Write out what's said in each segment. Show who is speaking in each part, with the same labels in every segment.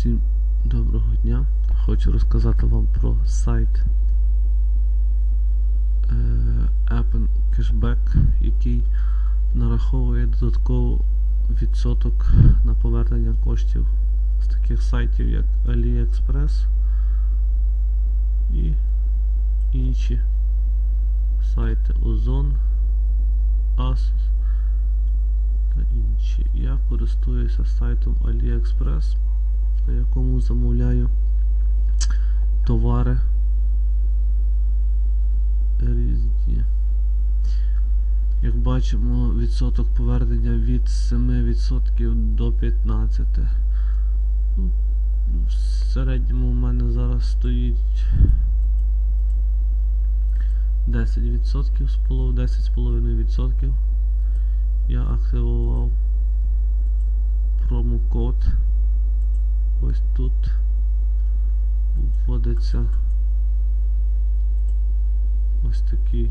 Speaker 1: Всім доброго дня. Хочу розказати вам про сайт е, Appen Cashback, який нараховує додатково відсоток на повернення коштів з таких сайтів, як AliExpress і інші сайти Озон, Asus та інші. Я користуюся сайтом AliExpress, на якому замовляю товари різні. Як бачимо, відсоток повернення від 7% до 15%. Ну, в середньому в мене зараз стоїть 10% з полов- 10,5%. Я активував промокод. Ось тут вводиться ось такий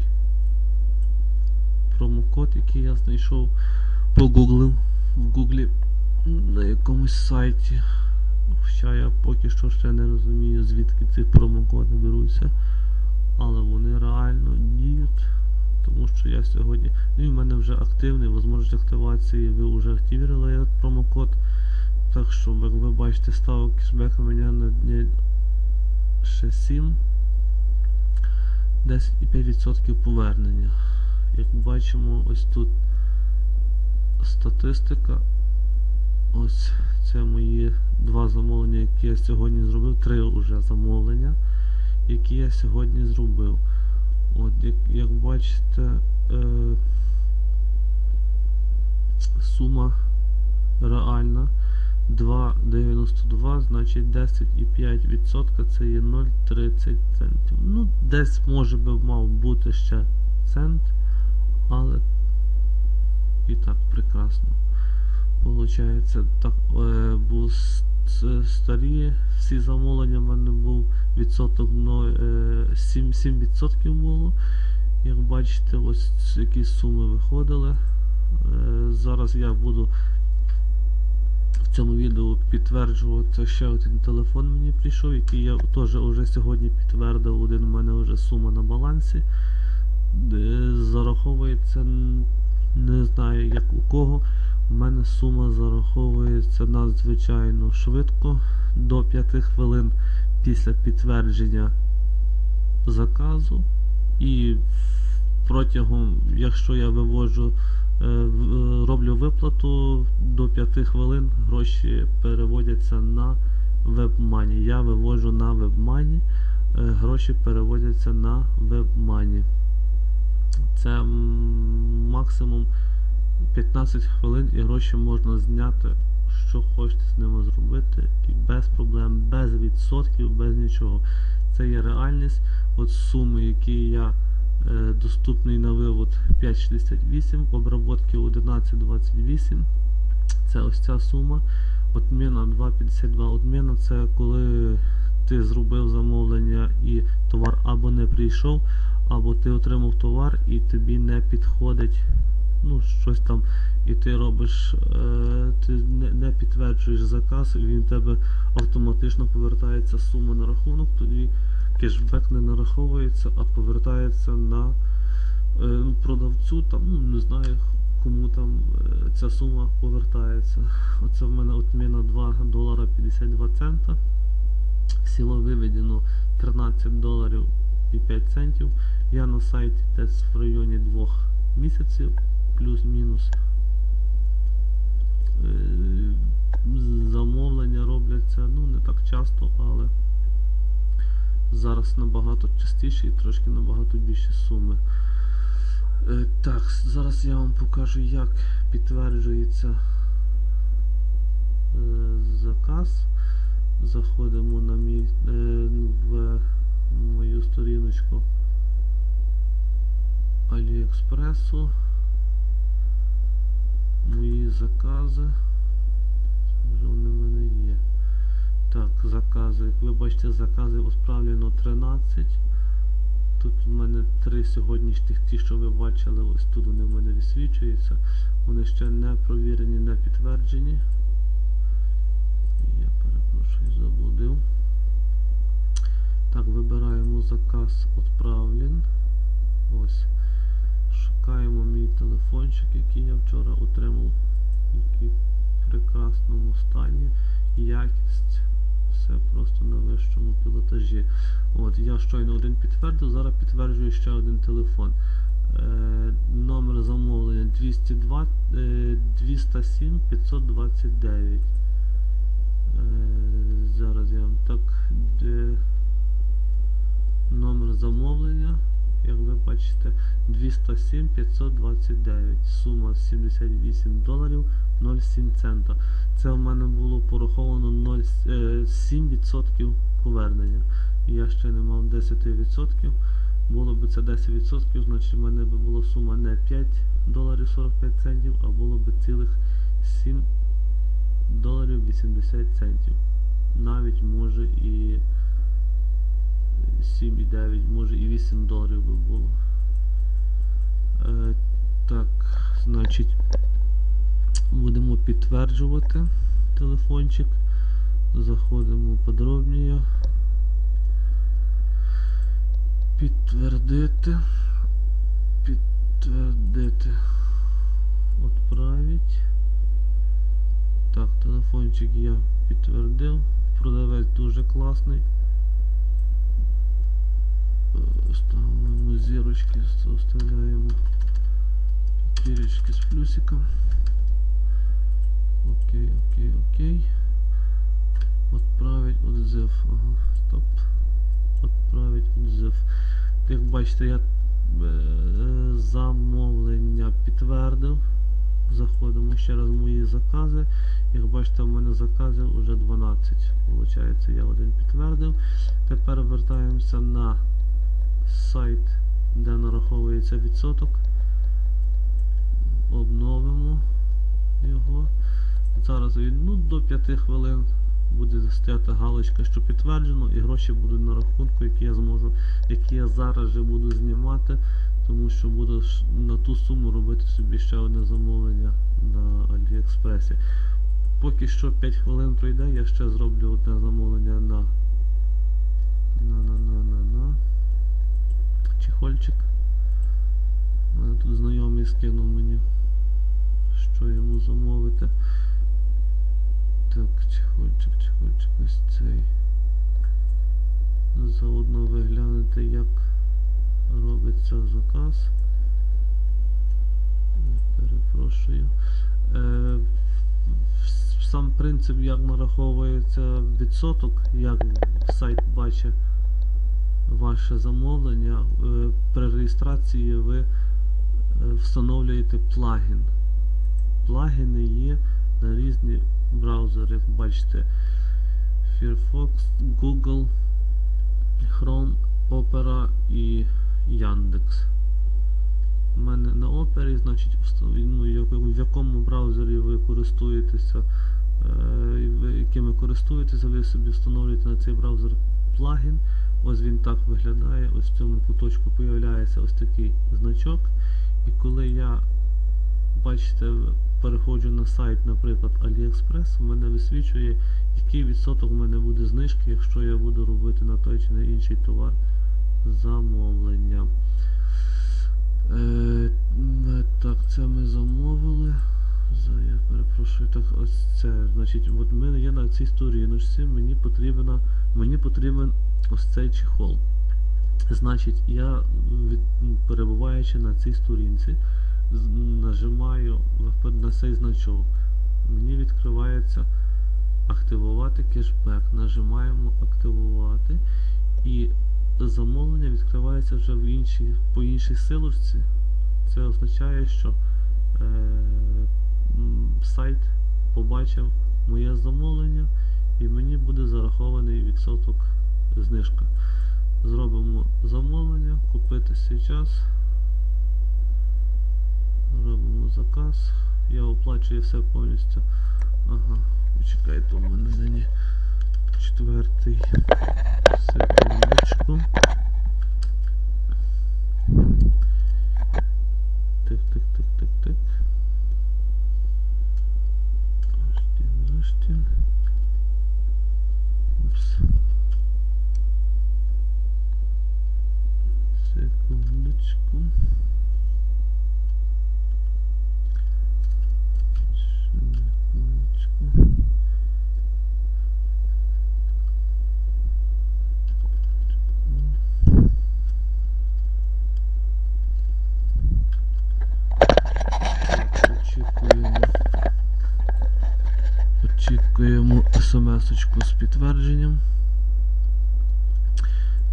Speaker 1: промокод, який я знайшов погуглив в гуглі на якомусь сайті. Хоча я поки що ще не розумію, звідки ці промокоди беруться. Але вони реально діють. Тому що я сьогодні. Ну і в мене вже активний, можливість активації, ви вже активували промокод. Так що, як ви бачите, ставок кешбека у мене на дні ще 7. 10,5% повернення. Як бачимо, ось тут статистика. Ось це мої два замовлення, які я сьогодні зробив. Три вже замовлення, які я сьогодні зробив. От, як, як бачите, е, сума реальна 2,92, значить 10,5% це є 0,30 центів. Ну, десь може би мав бути ще цент, але і так прекрасно. Получається, так, е, с- с- старі всі замовлення в мене був відсоток но, е, 7, 7% було. Як бачите, ось які суми виходили. Е, зараз я буду в цьому відео підтверджувати ще один телефон мені прийшов, який я теж вже сьогодні підтвердив. Один у мене вже сума на балансі. Е, Зараховується, не знаю як у кого. У мене сума зараховується надзвичайно швидко до 5 хвилин після підтвердження заказу. І протягом, якщо я виводжу, роблю виплату до 5 хвилин, гроші переводяться на WebMoney. Я виводжу на WebMoney, е, гроші переводяться на WebMoney. Це максимум 15 хвилин і гроші можна зняти, що хочете з ними зробити, і без проблем, без відсотків, без нічого. Це є реальність. От суми, які я е, доступний на вивод 5,68, обработки 11,28. Це ось ця сума. Отміна 2,52. Отміна це коли ти зробив замовлення і товар або не прийшов, або ти отримав товар і тобі не підходить ну, щось там, і ти робиш, е, ти не, підтверджуєш заказ, і він тебе автоматично повертається сума на рахунок, тоді кешбек не нараховується, а повертається на е, ну, продавцю, там, ну, не знаю, кому там е, ця сума повертається. Оце в мене отміна 2 долара 52 цента. Сіло виведено 13 доларів і 5 центів. Я на сайті десь в районі 2 місяців, плюс-мінус. Е, Замовлення робляться ну не так часто, але зараз набагато частіше і трошки набагато більші суми. Е, Так, зараз я вам покажу, як підтверджується е, заказ. Заходимо на мій е, в мою сторіночку Аліекспресу. Мої закази. Вже вони в мене є. Так, закази. Як ви бачите, закази усправлено 13. Тут в мене три сьогоднішніх ті, що ви бачили, ось тут вони в мене висвічуються. Вони ще не провірені, не підтверджені. Я перепрошую, заблудив. Так, вибираємо заказ «Отправлен». Ось. Шукаємо мій телефончик, який я вчора отримав, який в прекрасному стані. Якість. Все просто на вищому пілотажі. От, я щойно один підтвердив, зараз підтверджую ще один телефон. Е, номер замовлення 202, е, 207 529. Е, зараз я вам так. Де, номер замовлення, як ви бачите, 207 529. Сума 78 доларів 0,7 цента. Це в мене було пораховано 0,7% повернення. І я ще не мав 10%. Було б це 10%, значить в мене б була сума не 5 доларів 45 центів, а було б цілих 7 доларів 80 центів. Навіть може і 7,9, може і 8 доларів би було. Е, так, значить, будемо підтверджувати телефончик. Заходимо подробніше. Підтвердити. Підтвердити. Отправить. Так, телефончик я підтвердив. Продавець дуже класний. Е, Ставимо зірочки, вставляємо п'ятірочки з плюсиком. Окей, окей, окей. Отправить отзыв. Ага, стоп. Отправить отзыв. Як бачите, я е, замовлення підтвердив. Заходимо ще раз в мої закази. Як бачите, в мене заказів вже 12. Получається, я один підтвердив. Тепер вертаємося на сайт, де нараховується відсоток. Обновимо його. Зараз від ну, до 5 хвилин буде стояти галочка, що підтверджено, і гроші будуть на рахунку, які я зможу, які я зараз же буду знімати, тому що буду на ту суму робити собі ще одне замовлення на Аліекспресі. Поки що 5 хвилин пройде, я ще зроблю одне замовлення на на на на на на чехольчик. Тут знайомий скинув мені, що йому замовити. Так, чехольчик, чехольчик, ось цей. Заодно ви глянете, як робиться заказ. Перепрошую. Е, сам принцип, як нараховується відсоток, як сайт бачить ваше замовлення, е, при реєстрації ви е, встановлюєте плагін. Плагіни є на різні браузери, як бачите, Firefox, Google, Chrome, Opera і Yandex. У мене на Opera, значить, ну, в якому браузері ви користуєтеся, яким ви користуєтеся, ви собі встановлюєте на цей браузер плагін. Ось він так виглядає, ось в цьому куточку з'являється ось такий значок. І коли я, бачите, переходжу на сайт, наприклад, AliExpress, в мене висвічує, який відсоток в мене буде знижки, якщо я буду робити на той чи на інший товар замовлення. Е, Так, це ми замовили. Я перепрошую, так ось це. Значить, от мене є на цій сторіночці, мені потрібна, мені потрібен ось цей чехол. Значить, я від, перебуваючи на цій сторінці, нажимаю на цей значок. Мені відкривається активувати кешбек. Нажимаємо активувати і замовлення відкривається вже в іншій, по іншій силочці. Це означає, що е, сайт побачив моє замовлення і мені буде зарахований відсоток знижка. Зробимо замовлення, купити сейчас. Робимо заказ. Я оплачую все повністю. Ага, почекайте, у мене нині четвертий секундочку. Так, так, так, так, так. Раштін, раштін. Упс. йому смс-очку з підтвердженням.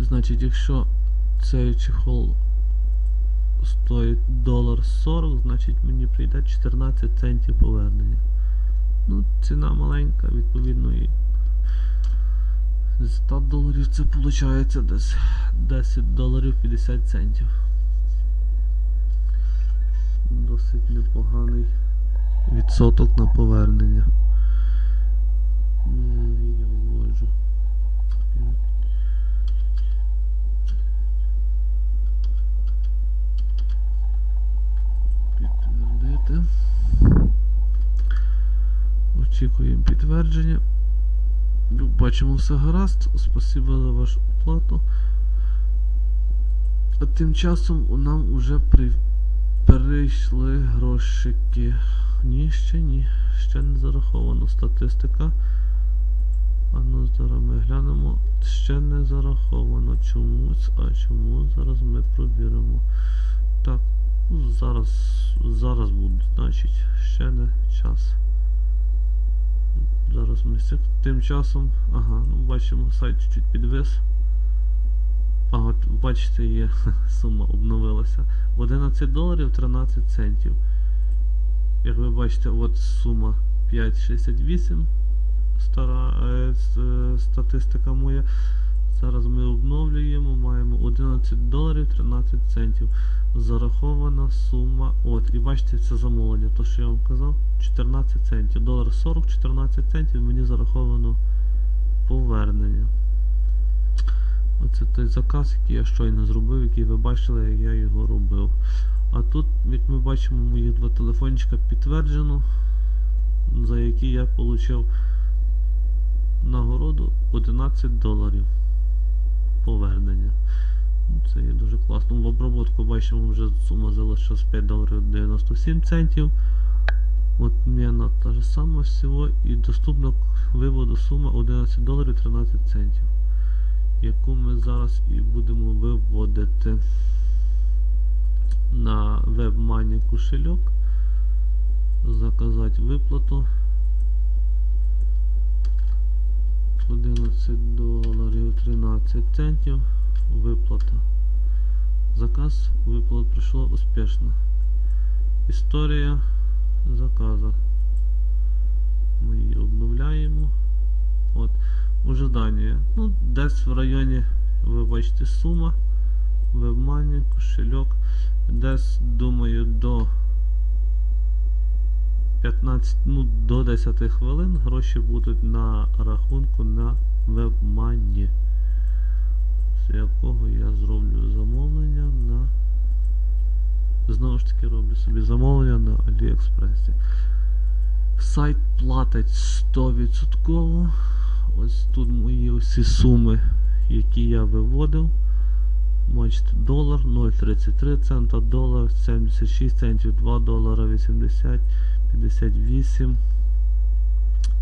Speaker 1: Значить, якщо цей чехол стоїть долар 40, значить мені прийде 14 центів повернення. Ну, ціна маленька, відповідно, і з 100 доларів це виходить десь 10 доларів 50 центів. Досить непоганий відсоток на повернення. Підтвердити. Очікуємо підтвердження. Ну, Бачимо все гаразд. Спасибо за вашу оплату. А тим часом нам вже при... перейшли грошики. Ні, ще ні. Ще не зараховано статистика. А ну зараз ми глянемо. Ще не зараховано чомусь. А чому? Зараз ми провіримо. Так, ну, зараз, зараз будуть, значить, ще не час. Зараз ми тим часом. Ага, ну бачимо, сайт чуть-чуть підвис. А от бачите, є сума обновилася. 11 доларів 13 центів. Як ви бачите, от сума 5,68. Стара е, е, статистика моя. Зараз ми обновлюємо, маємо 11 доларів 13 центів. Зарахована сума. От, і бачите, це замовлення, то що я вам казав, 14 центів. Долар 40, 14 центів мені зараховано повернення. Оце той заказ, який я щойно зробив, який ви бачили, як я його робив. А тут, як ми бачимо, мої два телефончика підтверджено, за які я отримав нагороду 11 доларів повернення. Ну, Це є дуже класно. В обробку бачимо вже сума залишилась 5 доларів 97 центів. От мена та ж сама всього і доступна виводу сума 11 доларів 13 центів, яку ми зараз і будемо виводити на WebMoney кошельок. Заказати виплату. 11 доларів 13 центів. Виплата. Заказ виплат пройшло успішно. Історія заказа. Ми її обновляємо. От. Ожидання. Ну, десь в районі, ви бачите, сума. Вебмані, кошельок. Десь, думаю, до 15, ну, до 10 хвилин гроші будуть на рахунку на WebMoney, з якого я зроблю замовлення на. Знову ж таки роблю собі замовлення на Аліекспресі. Сайт платить 100%. Ось тут мої усі суми, які я виводив. Бачите, долар 0,33 цента, долар 76 центів, 2 долара 80, 58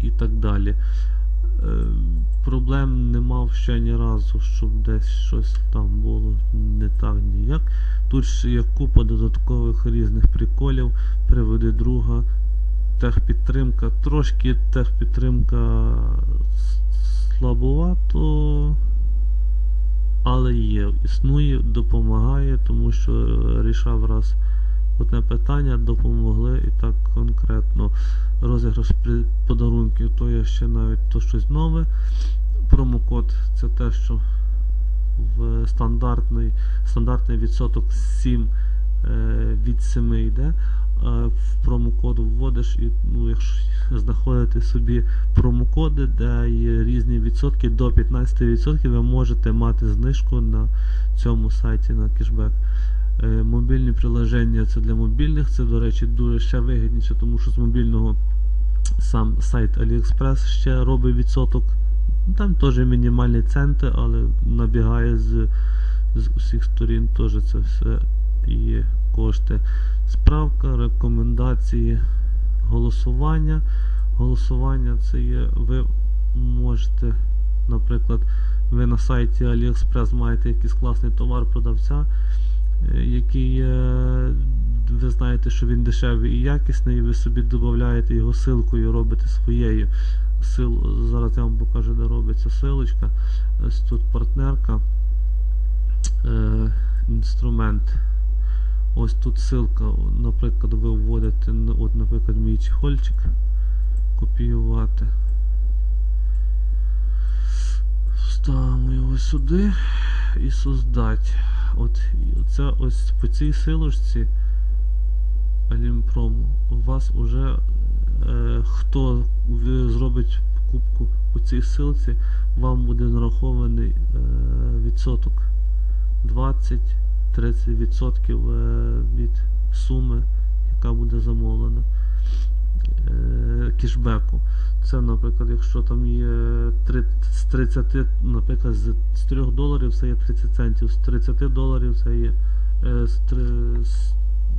Speaker 1: і так далі. Е, проблем не мав ще ні разу, щоб десь щось там було не так ніяк. Тут ще є купа додаткових різних приколів, приведи друга, техпідтримка. Трошки техпідтримка слабовато, але є, існує, допомагає, тому що рішав раз одне питання, допомогли і так конкретно. Розіграш подарунків, то є ще навіть то щось нове. Промокод це те, що в стандартний, стандартний відсоток 7 е, від 7 йде. А в промокоду вводиш і ну, якщо знаходите собі промокоди, де є різні відсотки, до 15% ви можете мати знижку на цьому сайті на кешбек. Е, Мобільні приложення це для мобільних, це, до речі, дуже ще вигідніше, тому що з мобільного сам сайт AliExpress ще робить відсоток. Там теж мінімальні центи, але набігає з, з усіх сторін теж це все є кошти. Справка, рекомендації, голосування. Голосування це є, ви можете, наприклад, ви на сайті AliExpress маєте якийсь класний товар продавця, який е, ви знаєте, що він дешевий і якісний, і ви собі додаєте його силкою, робите своєю сил, зараз я вам покажу, де робиться силочка. Ось тут партнерка, е, інструмент. Ось тут ссылка, наприклад, ви вводите, от, наприклад, мій чехольчик, копіювати. Ставимо його сюди і создати. От це ось по цій силочці Алімпром у вас уже е, хто зробить покупку по цій силці, вам буде нарахований е, відсоток. 20-30% е, від суми, яка буде замовлена кешбеку. Це, наприклад, якщо там є 3, з 30, наприклад, з, з 3 доларів це є 30 центів, з 30 доларів це є е, з, три, з,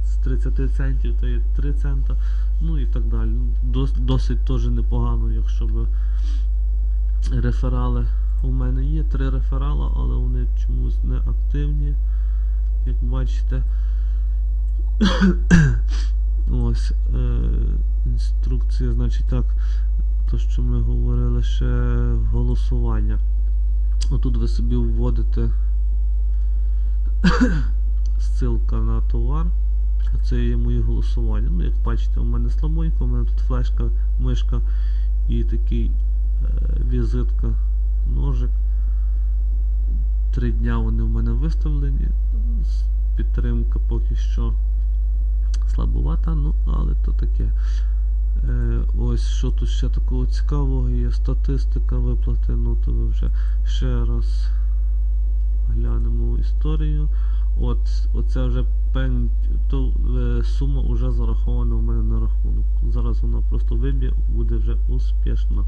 Speaker 1: з 30 центів це є 3 цента, ну і так далі. Ну, Дос, досить теж непогано, якщо б реферали. У мене є три реферала, але вони чомусь не активні, як бачите. Ось е, інструкція, значить так, то, що ми говорили ще голосування. Отут ви собі вводите ссылка на товар. Це є мої голосування. Ну, як бачите, у мене слабонько, у мене тут флешка, мишка і такий е, візитка, ножик. Три дня вони в мене виставлені. Підтримка поки що слабувата, ну, але то таке. Е, ось що тут ще такого цікавого є. Статистика виплати, ну то ви вже ще раз глянемо історію. От, оце вже пен, то, е, сума вже зарахована в мене на рахунок. Зараз вона просто виб'є, буде вже успішно.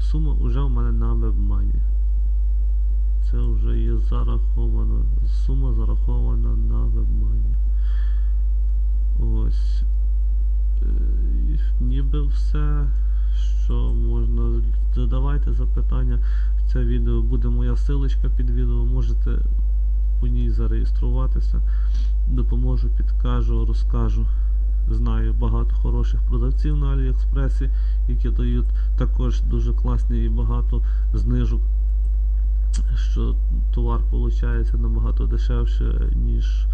Speaker 1: Сума вже в мене на вебмані. Це вже є зараховано. Сума зарахована на вебмані. Ось. Е, ніби все, що можна. Задавайте запитання. Це відео буде моя силочка під відео. Можете по ній зареєструватися. Допоможу, підкажу, розкажу. Знаю багато хороших продавців на Аліекспресі, які дають також дуже класні і багато знижок, що товар виходить набагато дешевше, ніж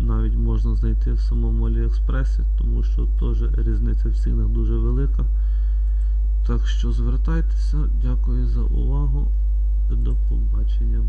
Speaker 1: навіть можна знайти в самому Аліекспресі, тому що теж різниця в цінах дуже велика. Так що звертайтеся, дякую за увагу. До побачення.